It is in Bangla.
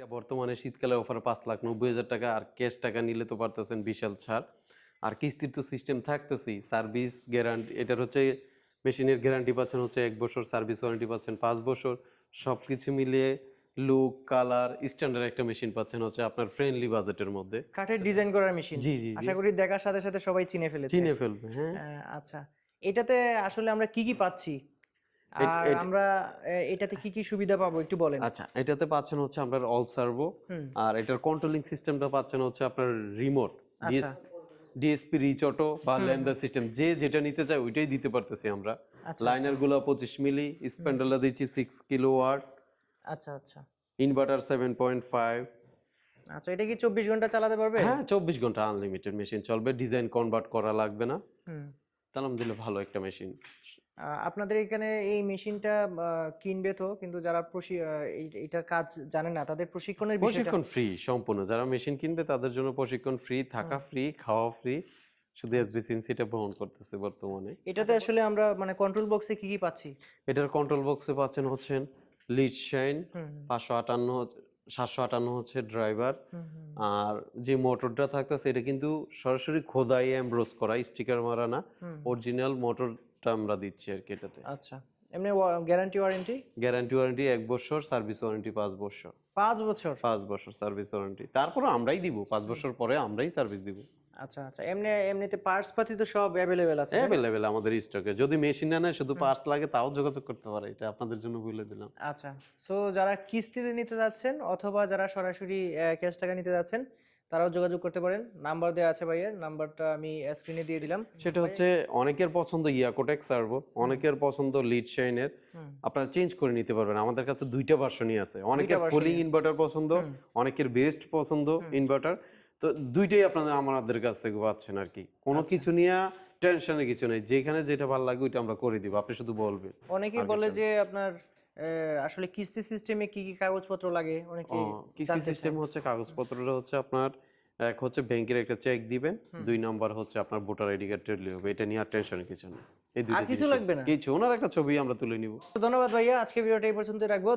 এটা বর্তমানে শীতকালে অফার পাঁচ লাখ নব্বই হাজার টাকা আর ক্যাশ টাকা নিলে তো পারতেছেন বিশাল ছাড়। আর কিস্তির তো সিস্টেম থাকতেছেই সার্ভিস গ্যারান্টি এটার হচ্ছে মেশিনের গ্যারান্টি পাচ্ছেন হচ্ছে এক বছর সার্ভিস ওয়ারেন্টি পাচ্ছেন পাঁচ বছর। সব কিছু মিলিয়ে লুক কালার স্ট্যান্ডার্ড একটা মেশিন পাচ্ছেন হচ্ছে আপনার ফ্রেন্ডলি বাজেটের মধ্যে। কাঠের ডিজাইন করার মেশিন জি জি। আশা করি দেখার সাথে সাথে সবাই চিনে ফেলেছে। চিনে ফেলবে হ্যাঁ। আচ্ছা এটাতে আসলে আমরা কি কি পাচ্ছি? আর আমরা এটাতে কি কি সুবিধা পাবো একটু বলেন? আচ্ছা এটাতে পাচ্ছেন হচ্ছে আপনার অল সার্ভো আর এটার কন্ট্রোলিং সিস্টেমটা পাচ্ছেন হচ্ছে আপনার রিমোট আচ্ছা। ডিএসপি বা ল্যান্ডার সিস্টেম যে যেটা নিতে চায় ওইটাই দিতে পারতেছি আমরা। আচ্ছা লাইনারগুলো পঁচিশ মিলি স্প্যান্ডেলটা দিচ্ছি সিক্স কিলো ওয়াট আচ্ছা আচ্ছা। ইনভার্টার সেভেন পয়েন্ট ফাইভ আচ্ছা এটা কি চব্বিশ ঘণ্টা চালাতে পারবে? হ্যাঁ চব্বিশ ঘণ্টা আনলিমিটেড মেশিন চলবে ডিজাইন কনভার্ট করা লাগবে না। আলহামদুলিল্লাহ ভালো একটা মেশিন আপনাদের এখানে এই মেশিনটা কিনবে তো কিন্তু যারা এইটার কাজ জানে না তাদের প্রশিক্ষণের প্রশিক্ষণ ফ্রি সম্পূর্ণ। যারা মেশিন কিনবে তাদের জন্য প্রশিক্ষণ ফ্রি থাকা ফ্রি খাওয়া ফ্রি শুধু এসবিসিএনসিটা বহন করতেছে বর্তমানে। এটাতে আসলে আমরা মানে কন্ট্রোল বক্সে কি কি পাচ্ছি? এটার কন্ট্রোল বক্সে পাচ্ছেন হচ্ছেন লিড শাইন পাঁচশো আটান্ন সাতশো আটান্ন হচ্ছে ড্রাইভার। আর যে মোটরটা থাকতেছে এটা কিন্তু সরাসরি খোদাই এমব্রোস করা স্টিকার মারা না। অরিজিনাল অরিজিনাল মোটরটা আমরা দিচ্ছি আর কি এটাতে। আচ্ছা এমনি গ্যারান্টি ওয়ারেন্টি গ্যারান্টি ওয়ারেন্টি এক বছর সার্ভিস ওয়ারেন্টি পাঁচ বছর। পাঁচ বছর? পাঁচ বছর সার্ভিস ওয়ারেন্টি তারপরে আমরাই দিব পাঁচ বছর পরে আমরাই সার্ভিস দিব। আচ্ছা আচ্ছা এমনি এমনিতে পার্টস পাতি তো সব অ্যাভেলেবেল আছে অ্যাভেলেবেল আমাদের স্টকে যদি মেশিন না নেয় শুধু পার্টস লাগে তাও যোগাযোগ করতে পারে এটা আপনাদের জন্য বলে দিলাম। আচ্ছা সো যারা কিস্তিতে নিতে যাচ্ছেন অথবা যারা সরাসরি ক্যাশ টাকা নিতে যাচ্ছেন তারাও যোগাযোগ করতে পারেন। নাম্বার দেওয়া আছে ভাইয়ের নাম্বারটা আমি স্ক্রিনে দিয়ে দিলাম। সেটা হচ্ছে অনেকের পছন্দ ইয়াকোটেক সার্ভো অনেকের পছন্দ লিড শাইনের আপনারা চেঞ্জ করে নিতে পারবেন। আমাদের কাছে দুইটা ভার্সনই আছে। অনেকের ফুলিং ইনভার্টার পছন্দ অনেকের বেস্ট পছন্দ ইনভার্টার তো দুইটাই আপনারা আমাদের কাছ থেকে পাচ্ছেন আর কি। কোনো আচ্ছা। কিছু নিয়ে টেনশনের কিছু নেই। যেখানে যেটা ভালো লাগে ওইটা আমরা করে দিব। আপনি শুধু বলবেন। অনেকেই বলে যে আপনার আসলে কিস্তি সিস্টেমে কি কি কাগজপত্র লাগে? অনেকে কিস্তি সিস্টেম হচ্ছে কাগজপত্রটা হচ্ছে আপনার এক হচ্ছে ব্যাংকের একটা চেক দিবেন দুই নাম্বার হচ্ছে আপনার ভোটার আইডি কার্ড টেলি হবে। এটা নিয়ে আর টেনশনের কিছু নেই। এই দুইটা কিছু লাগবে না? কিছু ওনার একটা ছবি আমরা তুলে নিব। ধন্যবাদ ভাইয়া আজকে ভিডিওটা এই পর্যন্ত রাখব।